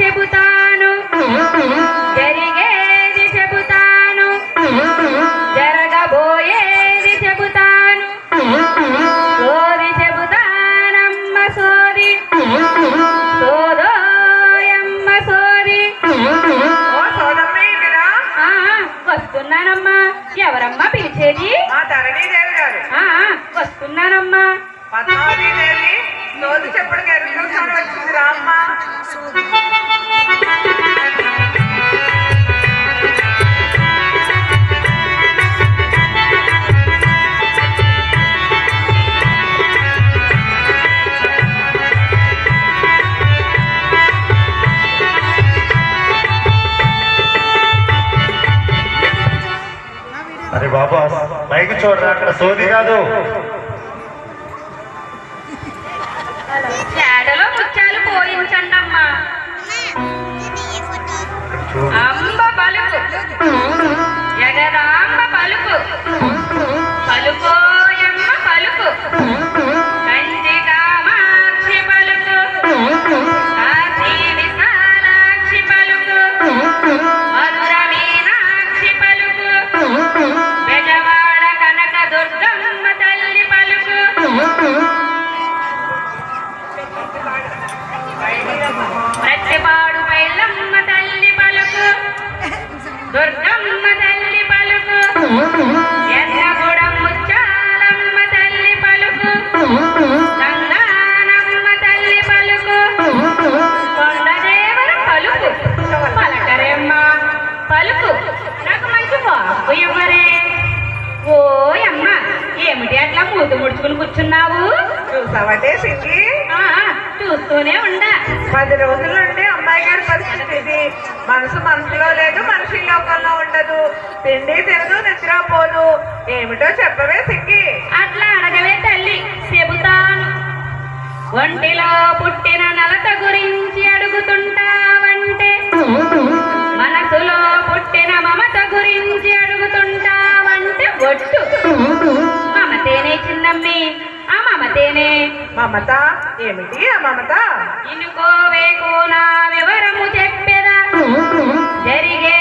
చెబుతాను. జరిగేది చెబుతాను. జరగబోయేది చెబుతాను. సోది చెబుతానమ్మ సోది. సోదోయమ్మ సోది. వస్తున్నానమ్మా. ఎవరమ్మా పిలిచేది? వస్తున్నానమ్మా. రోజు చెప్పడం గెలుపుకొని వచ్చింది రామ్మ. అరే బాబా పైకి చూడరా అక్కడ సోది కాదు. చేడలో ముత్యాలు పోయించండమ్మా. చూడు అంబ పలుకు జగదాంబ పలుకు దుర్గమ్మ తల్లి పలుకు. ఎన్నగూడ ముచ్చాలమ్మ తల్లి పలుకు. గంగానమ్మ తల్లి పలుకు. కొండదేవర పలుకు. పలకరేమ్మ పలుకు. నాకు మంచి ఇవ్వరే. ఓ అమ్మ ఏమిటి అట్లా మూత ముడుచుకుని కూర్చున్నావు? చూసావంటే సింగి? చూస్తూనే ఉండా. పది రోజుల నుండి అమ్మాయి గారి పరిస్థితి ఇది. మనసు మనసులో లేదు ఉండదు తిండి తినదు నిద్ర పోదు. ఏమిటో చెప్పవే సింగి అట్లా అడగవే తల్లి చెబుతాను. ఒంటిలో పుట్టిన నలత గురించి అడుగుతుంటావంటే మనసులో పుట్టిన మమత గురించి అడుగుతుంటావంటే ఒట్టు. మమతేనే చిన్నమ్మి ఆ మమతేనే. మమత? ఏమిటి ఆ మమత? ఇనుకోవే కోనా వివరము చెప్పెదా? జరిగేది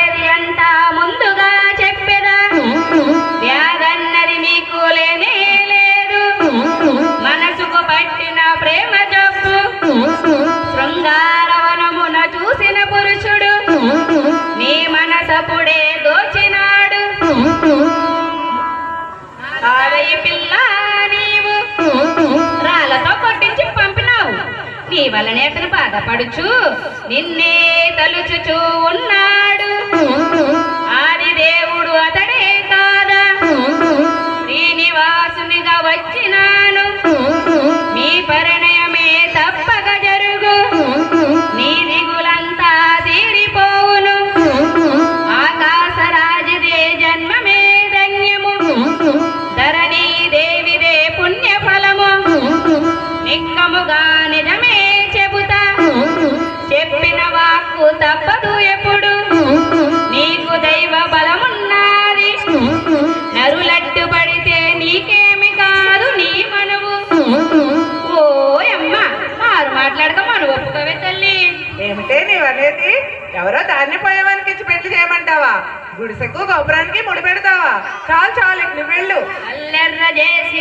నీ వలనే అతను బాధపడుచు. నిన్నే తలుచుచూ ఉన్నాడు. ఆది దేవుడు అతడే కాదా? శ్రీనివాసునిగా వచ్చిన ఎవరో దాన్ని పోయేవానికి ఇచ్చి పెళ్ళి చేయమంటావా? గుడిసెకు గోపురానికి ముడి పెడతావా? చాలు చాలు నువ్వు వెళ్ళు. అల్లెర్ర చేసి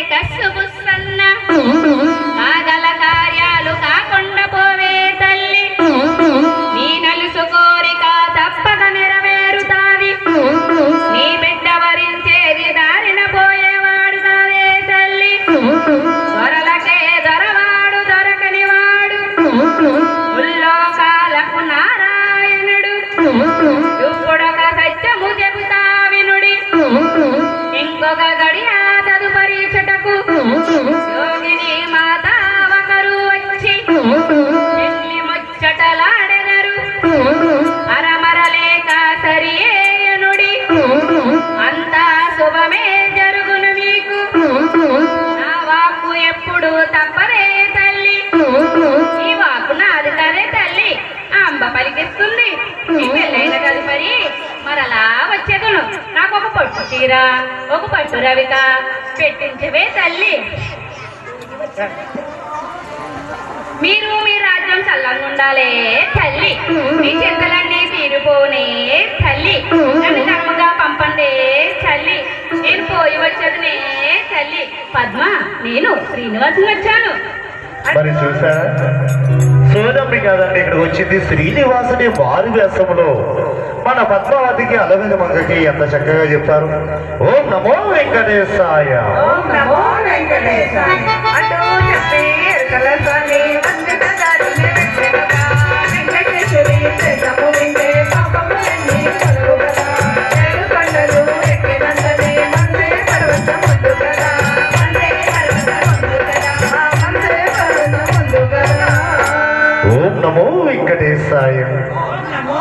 ఇప్పుడొక సత్యము చెబుతా వినుడి. ఇంకొక గడియ తదుపరి చెటకు. యోగిని మాత ఒకరు వచ్చి. పెళ్ళి ముచ్చటలాడెదరు. అరమరలేక సరియేయనుడి అంతా శుభమే జరుగును మీకు. నా వాక్కు ఎప్పుడు తప్పదే తల్లి. ఈ వాకు నాది కదే తల్లి. అంబ పలికిస్తుంది. మరలా వచ్చేదను. నాకు ఒక పట్టు చీర ఒక పట్టు రవిక. పెట్టించవే తల్లి. మీరు మీ రాజ్యం చల్లంగా ఉండాలే తల్లి. మీ చింతలన్నీ తీరిపోనే తల్లి. నన్ను కర్మగా పంపండి తల్లి. నేను పోయి వచ్చేదినే తల్లి. పద్మ నేను శ్రీనివాసం వచ్చాను. మరి చూసారా సోదమ్మి కాదండి ఇక్కడికి వచ్చింది శ్రీనివాసుని వారి వ్యాసంలో మన పద్మావతికి అలవిన మంగకి ఎంత చక్కగా చెప్తారు ఓం నమో వెంకటేశాయ. ఓం నమో వెంకటేశ అంటూ చెప్పి ఎరకల స్వామి వెంకటేశ్వరి